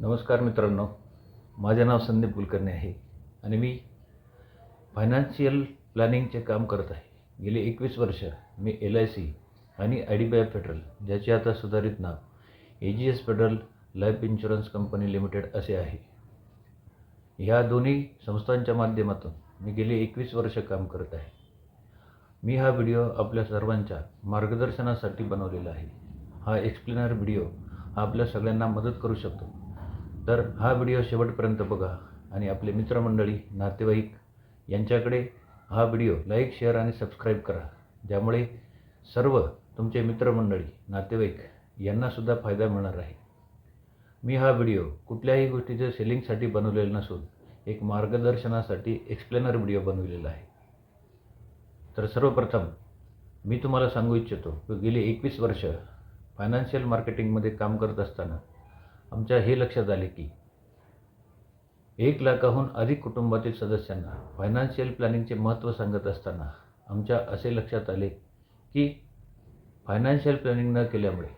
नमस्कार मित्रांनो. माझे नाव संदीप कुलकर्णी आहे आणि मी फायनान्शियल प्लॅनिंगचे काम करत आहे. गेली एकवीस वर्ष मी एल आय सी आणि I D B I Federal ज्याचे आता सुधारित नाव Ageas Federal life insurance company limited असे आहे. ह्या दोन्ही संस्थांच्या माध्यमातून मी गेली एकवीस वर्ष काम करत आहे. मी हा व्हिडिओ आपल्या सर्वांच्या मार्गदर्शनासाठी बनवलेला आहे. हा एक्सप्लेनर व्हिडिओ हा आपल्या सगळ्यांना मदत करू शकतो. तर हा व्हिडिओ शेवटपर्यंत बघा आणि आपले मित्रमंडळी नातेवाईक यांच्याकडे हा व्हिडिओ लाईक शेअर आणि सबस्क्राईब करा. ज्यामुळे सर्व तुमचे मित्रमंडळी नातेवाईक यांनासुद्धा फायदा मिळणार आहे. मी हा व्हिडिओ कुठल्याही गोष्टीच्या सेलिंगसाठी बनवलेला नसून एक मार्गदर्शनासाठी एक्सप्लेनर व्हिडिओ बनवलेला आहे. तर सर्वप्रथम मी तुम्हाला सांगू इच्छितो की गेली एकवीस वर्ष फायनान्शियल मार्केटिंगमध्ये काम करत असताना आमच्या हे लक्षात आले की एक लाखाहून अधिक कुटुंबातील सदस्यांना फायनान्शियल प्लॅनिंगचे महत्त्व सांगत असताना आमच्या असे लक्षात आले की फायनान्शियल प्लॅनिंग न केल्यामुळे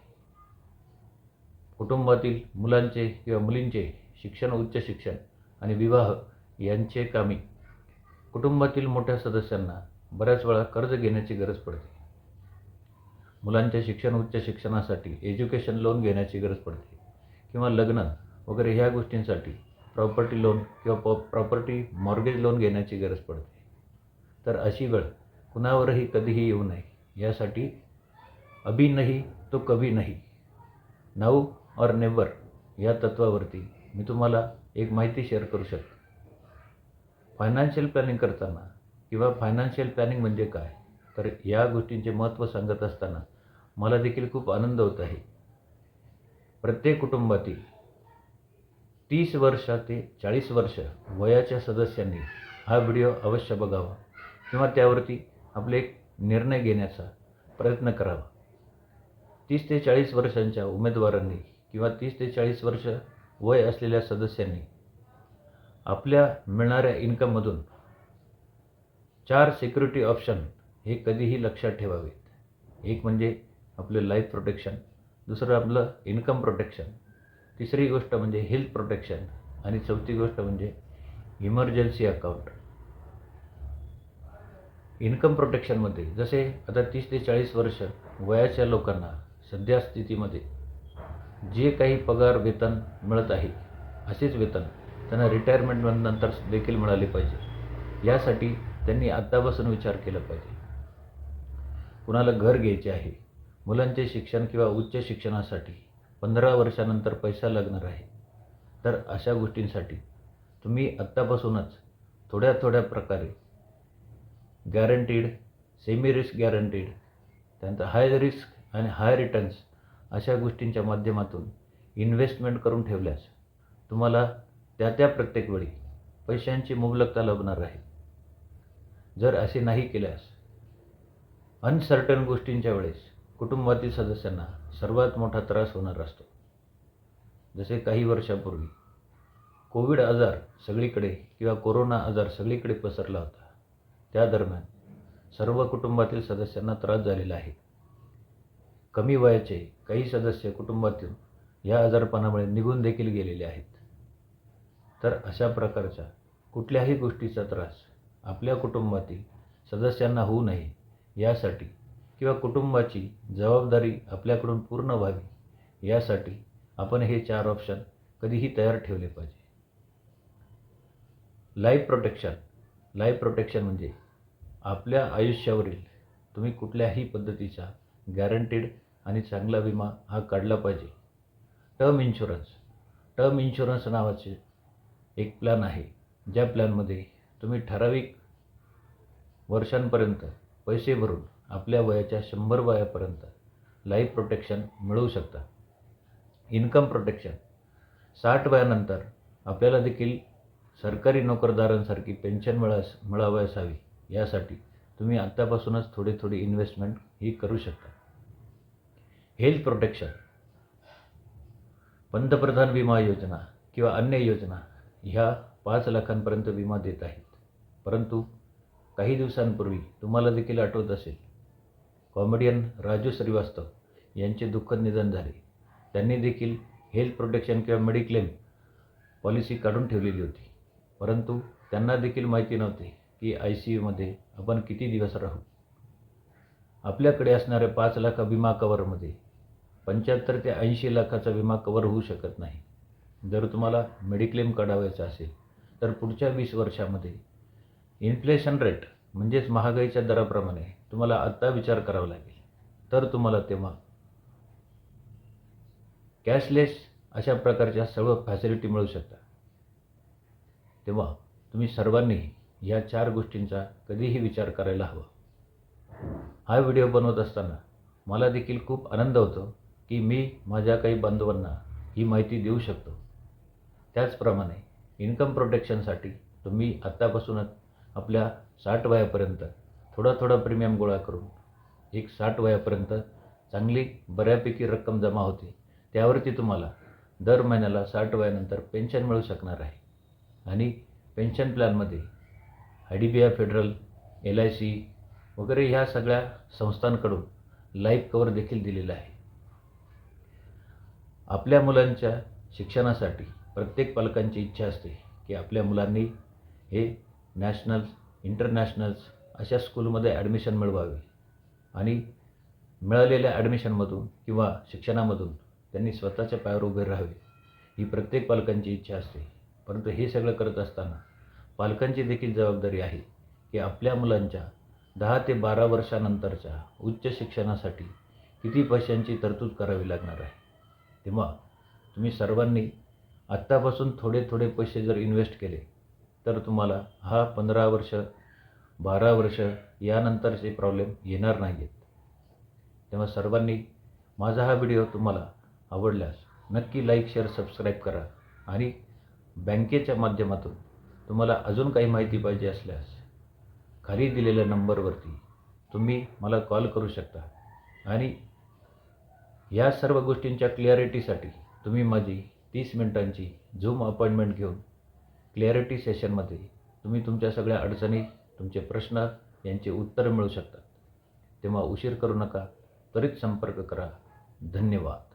कुटुंबातील मुलांचे किंवा मुलींचे शिक्षण उच्च शिक्षण आणि विवाह यांचे कामी कुटुंबातील मोठ्या सदस्यांना बऱ्याच वेळा कर्ज घेण्याची गरज पडते. मुलांच्या शिक्षण उच्च शिक्षणासाठी एज्युकेशन लोन घेण्याची गरज पडते. किंवा लग्न वगैरे ह्या गोष्टींसाठी प्रॉपर्टी लोन किंवा पॉ प्रॉपर्टी मॉर्गेज लोन घेण्याची गरज पडते. तर अशी वेळ कुणावरही कधीही येऊ नये. यासाठी अभी नाही तो कभी नाही. नाऊ और नेवर या तत्वावरती मी तुम्हाला एक माहिती शेअर करू शकतो. फायनान्शियल प्लॅनिंग करताना किंवा फायनान्शियल प्लॅनिंग म्हणजे काय? तर या गोष्टींचे महत्त्व सांगत असताना मला देखील खूप आनंद होत आहे. प्रत्येक कुटुंबातील तीस वर्ष ते चाळीस वर्ष वयाच्या सदस्यांनी हा व्हिडिओ अवश्य बघावा किंवा त्यावरती आपले एक निर्णय घेण्याचा प्रयत्न करावा. तीस ते चाळीस वर्षांच्या उमेदवारांनी किंवा तीस ते चाळीस वर्ष वय असलेल्या सदस्यांनी आपल्या मिळणाऱ्या इन्कममधून चार सिक्युरिटी ऑप्शन हे कधीही लक्षात ठेवावेत. एक म्हणजे आपलं लाईफ प्रोटेक्शन दुसरं आपलं इन्कम प्रोटेक्शन तिसरी गोष्ट म्हणजे हेल्थ प्रोटेक्शन आणि चौथी गोष्ट म्हणजे इमर्जन्सी अकाउंट इन्कम प्रोटेक्शनमध्ये जसे आता तीस ते चाळीस वर्ष वयाच्या लोकांना सध्या स्थितीमध्ये जे काही पगार वेतन मिळत आहे असेच वेतन त्यांना रिटायरमेंटनंतर देखील मिळाले पाहिजे. यासाठी त्यांनी आत्तापासून विचार केला पाहिजे. कुणाला घर घ्यायचे आहे मुलांचे शिक्षण किंवा उच्च शिक्षणासाठी पंधरा वर्षानंतर पैसा लागणार आहे. तर अशा गोष्टींसाठी तुम्ही आत्तापासूनच थोड्या थोड्या प्रकारे गॅरंटीड सेमी रिस्क गॅरंटीड त्यानंतर हाय रिस्क आणि हाय रिटर्न्स अशा गोष्टींच्या माध्यमातून इन्व्हेस्टमेंट करून ठेवल्यास तुम्हाला त्या त्या प्रत्येक वेळी पैशांची मुबलकता लाभणार आहे. जर असे नाही केल्यास अनसर्टन गोष्टींच्या वेळेस कुटुंबातील सदस्यांना सर्वात मोठा त्रास होणार असतो. जसे काही वर्षापूर्वी कोविड आजार सगळीकडे किंवा कोरोना आजार सगळीकडे पसरला होता. त्या दरम्यान सर्व कुटुंबातील सदस्यांना त्रास झालेला आहे. कमी वयाचे काही सदस्य कुटुंबातून या आजारपणामुळे निघून देखील गेलेले आहेत. तर अशा प्रकारच्या कुठल्याही गोष्टीचा त्रास आपल्या कुटुंबातील सदस्यांना होऊ नये यासाठी किंवा कुटुंबाची जबाबदारी आपल्याकडून पूर्ण व्हावी यासाठी आपण हे चार ऑप्शन कधीही तयार ठेवले पाहिजे. लाईफ प्रोटेक्शन लाईफ प्रोटेक्शन म्हणजे आपल्या आयुष्यावरील तुम्ही कुठल्याही पद्धतीचा गॅरंटीड आणि चांगला विमा हा काढला पाहिजे. टर्म इन्शुरन्स टर्म इन्शुरन्स नावाचे एक प्लॅन आहे. ज्या प्लॅनमध्ये तुम्ही ठराविक वर्षांपर्यंत पैसे भरून आपल्या वयाच्या शंभर वयापर्यंत लाईफ प्रोटेक्शन मिळवू शकता. इन्कम प्रोटेक्शन साठ वयानंतर आपल्याला देखील सरकारी नोकरदारांसारखी पेन्शन मिळास मिळावयास हवी यासाठी तुम्ही आत्तापासूनच थोडी थोडी इन्व्हेस्टमेंट ही करू शकता. हेल्थ प्रोटेक्शन पंतप्रधान विमा योजना किंवा अन्य योजना ह्या पाच लाखांपर्यंत विमा देत आहेत. परंतु काही दिवसांपूर्वी तुम्हाला देखील आठवत असेल कॉमेडियन राजू श्रीवास्तव यांचे दुःखद निधन झाले. त्यांनी देखील हेल्थ प्रोटेक्शन किंवा मेडिक्लेम पॉलिसी काढून ठेवलेली होती. परंतु त्यांना देखील माहिती नव्हते की आय सी यूमध्ये आपण किती दिवस राहू. आपल्याकडे असणाऱ्या पाच लाख विमा कवरमध्ये पंच्याहत्तर ते ऐंशी लाखाचा विमा कवर होऊ शकत नाही. जर तुम्हाला मेडिक्लेम काढावायचा असेल तर पुढच्या वीस वर्षामध्ये इन्फ्लेशन रेट म्हणजेच महागाईच्या दराप्रमाणे तुम्हाला आत्ता विचार करावा लागेल. तर तुम्हाला तेव्हा कॅशलेस अशा प्रकारच्या सर्व फॅसिलिटी मिळू शकतात. तेव्हा तुम्ही सर्वांनी या चार गोष्टींचा कधीही विचार करायला हवा. हा व्हिडिओ बनवत असताना मला देखील खूप आनंद होतो की मी माझ्या काही बांधवांना ही माहिती देऊ शकतो. त्याचप्रमाणे इन्कम प्रोटेक्शनसाठी तुम्ही आत्तापासूनच आपल्या साठ वयापर्यंत थोडा थोडा प्रीमियम गोळा करून एक साठ वयापर्यंत चांगली बऱ्यापैकी रक्कम जमा होते त्यावरती तुम्हाला दर महिन्याला साठ वयानंतर पेन्शन मिळू शकणार आहे. आणि पेन्शन प्लॅनमध्ये I D B I Federal L I C वगैरे ह्या सगळ्या संस्थांकडून लाईफ कवर देखील दिलेलं आहे. आपल्या मुलांच्या शिक्षणासाठी प्रत्येक पालकांची इच्छा असते की आपल्या मुलांनी हे नॅशनल्स इंटरनॅशनल्स अशा स्कूलमध्ये ॲडमिशन मिळवावी. आणि मिळालेल्या ॲडमिशनमधून किंवा शिक्षणामधून त्यांनी स्वतःच्या पायावर उभे राहावे ही प्रत्येक पालकांची इच्छा असते. परंतु हे सगळं करत असताना पालकांची देखील जबाबदारी आहे की आपल्या मुलांच्या दहा ते बारा वर्षानंतरच्या उच्च शिक्षणासाठी किती पैशांची तरतूद करावी लागणार आहे? तेव्हा तुम्ही सर्वांनी आत्तापासून थोडे थोडे पैसे जर इन्व्हेस्ट केले तर तुम्हाला हा पंधरा वर्ष बारा वर्ष यानंतरचे प्रॉब्लेम येणार नाही आहेत तेव्हा सर्वांनी माझा हा व्हिडिओ तुम्हाला आवडल्यास नक्की लाईक शेअर सबस्क्राईब करा आणि बँकेच्या माध्यमातून तुम्हाला अजून काही माहिती पाहिजे असल्यास खाली दिलेल्या नंबरवरती तुम्ही मला कॉल करू शकता आणि या सर्व गोष्टींच्या क्लिअरिटीसाठी तुम्ही माझी तीस मिनिटांची झूम अपॉइंटमेंट घेऊन क्लॅरिटी सेशनमध्ये तुम्ही तुमच्या सगळ्या अडचणी तुमचे प्रश्न यांचे उत्तरं मिळू शकतात. तेव्हा उशीर करू नका. त्वरित संपर्क करा. धन्यवाद.